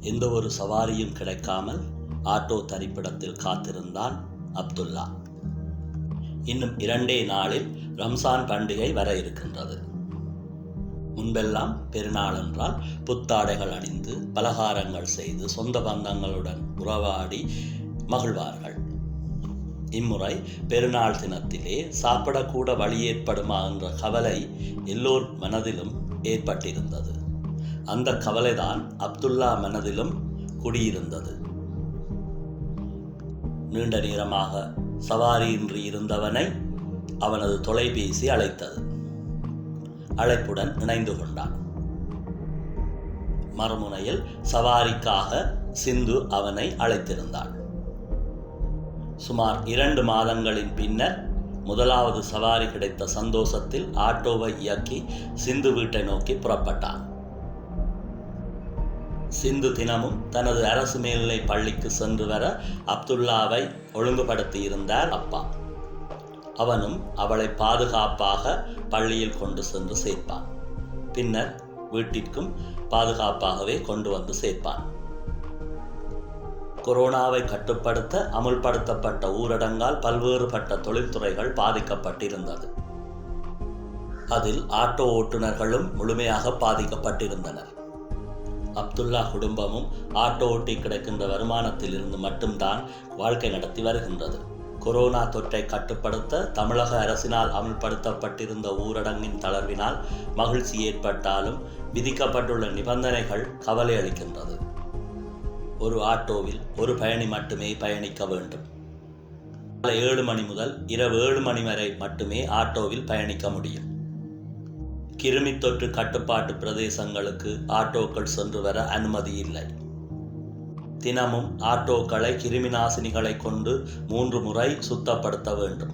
எந்த ஒரு சவாரியும் கிடைக்காமல் ஆட்டோ தரிப்பிடத்தில் காத்திருந்தான் அப்துல்லா. இன்னும் இரண்டே நாளில் ரம்சான் பண்டிகை வர இருக்கின்றது. முன்பெல்லாம் பெருநாள் என்றால் புத்தாடைகள் அணிந்து பலகாரங்கள் செய்து சொந்த பந்தங்களுடன் உறவாடி மகிழ்வார்கள். இம்முறை பெருநாள் தினத்திலே சாப்பிடக்கூட வழி ஏற்படுமா என்ற கவலை எல்லோர் மனதிலும் ஏற்பட்டிருந்தது. அந்த கவலைதான் அப்துல்லா மனதிலும் குடியிருந்தது. நீண்ட நேரமாக சவாரியின்றி இருந்தவனை அவனது தொலைபேசி அழைத்தது. அழைப்புடன் இணைந்து கொண்டான். மறுமுனையில் சவாரிக்காக சிந்து அவனை அழைத்திருந்தாள். சுமார் இரண்டு மாதங்களின் பின்னர் முதலாவது சவாரி கிடைத்த சந்தோஷத்தில் ஆட்டோவை இயக்கி சிந்து வீட்டை நோக்கி புறப்பட்டான். சிந்து தினமும் தனது அரசு மேல்நிலை பள்ளிக்கு சென்று வர அப்துல்லாவை ஒழுங்குபடுத்தியிருந்தார் அப்பா. அவனும் அவளை பாதுகாப்பாக பள்ளியில் கொண்டு சென்று சேர்ப்பான். பின்னர் வீட்டிற்கும் பாதுகாப்பாகவே கொண்டு வந்து சேர்ப்பான். கொரோனாவை கட்டுப்படுத்த அமுல்படுத்தப்பட்ட ஊரடங்கால் பல்வேறுபட்ட தொழில்துறைகள் பாதிக்கப்பட்டிருந்தது. அதில் ஆட்டோ ஓட்டுநர்களும் முழுமையாக பாதிக்கப்பட்டிருந்தனர். அப்துல்லா குடும்பமும் ஆட்டோ ஓட்டி கிடைக்கின்ற வருமானத்திலிருந்து மட்டும்தான் வாழ்க்கை நடத்தி வருகின்றது. கொரோனா தொற்றை கட்டுப்படுத்த தமிழக அரசினால் அமல்படுத்தப்பட்டிருந்த ஊரடங்கின் தளர்வினால் மகிழ்ச்சி ஏற்பட்டாலும் விதிக்கப்பட்டுள்ள நிபந்தனைகள் கவலை அளிக்கின்றது. ஒரு ஆட்டோவில் ஒரு பயணி மட்டுமே பயணிக்க வேண்டும். காலை ஏழு மணி முதல் இரவு ஏழு மணி வரை மட்டுமே ஆட்டோவில் பயணிக்க முடியும். கிருமி தொற்று கட்டுப்பாட்டு பிரதேசங்களுக்கு ஆட்டோக்கள் சென்று வர அனுமதி இல்லை. தினமும் ஆட்டோக்களை கிருமி நாசினிகளை கொண்டு மூன்று முறை சுத்தப்படுத்த வேண்டும்.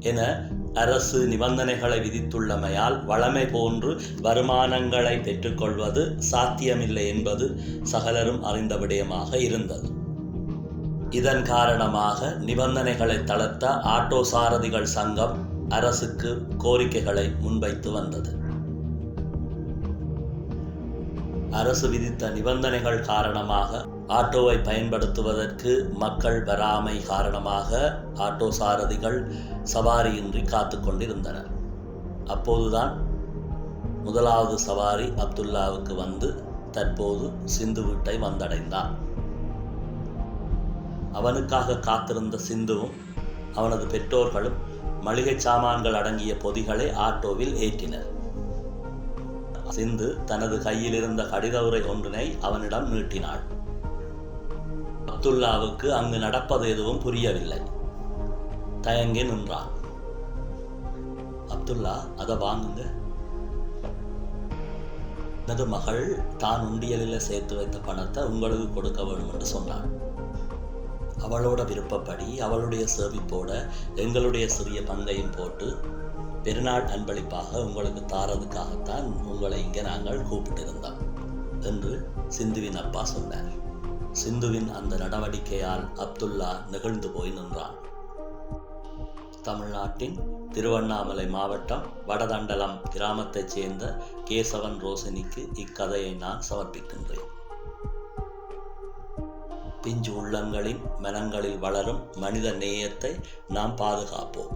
என அரசு நிபந்தனைகளை விதித்துள்ளமையால் வளமை போன்று வருமானங்களை பெற்றுக்கொள்வது சாத்தியமில்லை என்பது சகலரும் அறிந்த விடயமாக இருந்தது. இதன் காரணமாக நிபந்தனைகளை தளர்த்த ஆட்டோ சாரதிகள் சங்கம் அரசுக்கு கோரிக்கைகளை முன்வைத்து வந்தது. அரசு விதித்த நிபந்தனைகள் காரணமாக ஆட்டோவை பயன்படுத்துவதற்கு மக்கள் வராமை காரணமாக ஆட்டோ சாரதிகள் சவாரியின்றி காத்து கொண்டிருந்தனர். அப்போதுதான் முதலாவது சவாரி அப்துல்லாவுக்கு வந்து தற்போது சிந்து வீட்டை வந்தடைந்தான். அவனுக்காக காத்திருந்த சிந்துவும் அவனது பெற்றோர்களும் மளிகை சாமான்கள் அடங்கிய பொதிகளை ஆட்டோவில் ஏற்றினர். சிந்து தனது கையில் இருந்த கடித உரை ஒன்றினை அவனிடம் நீட்டினாள். அப்துல்லாவுக்கு அங்கு நடப்பது எதுவும் புரியவில்லை. தயங்கி நின்றான். அப்துல்லா அதை வாங்குங்க. எனது மகள் தான் உண்டியலில் சேர்த்து வைத்த பணத்தை உங்களுக்கு கொடுக்க வேண்டும் என்று சொன்னான் அவளோட விருப்பப்படி அவளுடைய சேவிப்போட எங்களுடைய சிறிய பங்கையும் போட்டு பெருநாள் அன்பளிப்பாக உங்களுக்கு தாரதுக்காகத்தான் உங்களை இங்கே நாங்கள் கூப்பிட்டிருந்தோம் என்று சிந்துவின் அப்பா சொன்னார். சிந்துவின் அந்த நடவடிக்கையால் அப்துல்லா நெகிழ்ந்து போய் நின்றான். தமிழ்நாட்டின் திருவண்ணாமலை மாவட்டம் வடதண்டலம் கிராமத்தைச் சேர்ந்த கேசவன் ரோசினிக்கு இக்கதையை நான் சமர்ப்பிக்கின்றேன். பிஞ்சு உள்ளங்களின் மனங்களில் வளரும் மனித நேயத்தை நாம் பாதுகாப்போம்.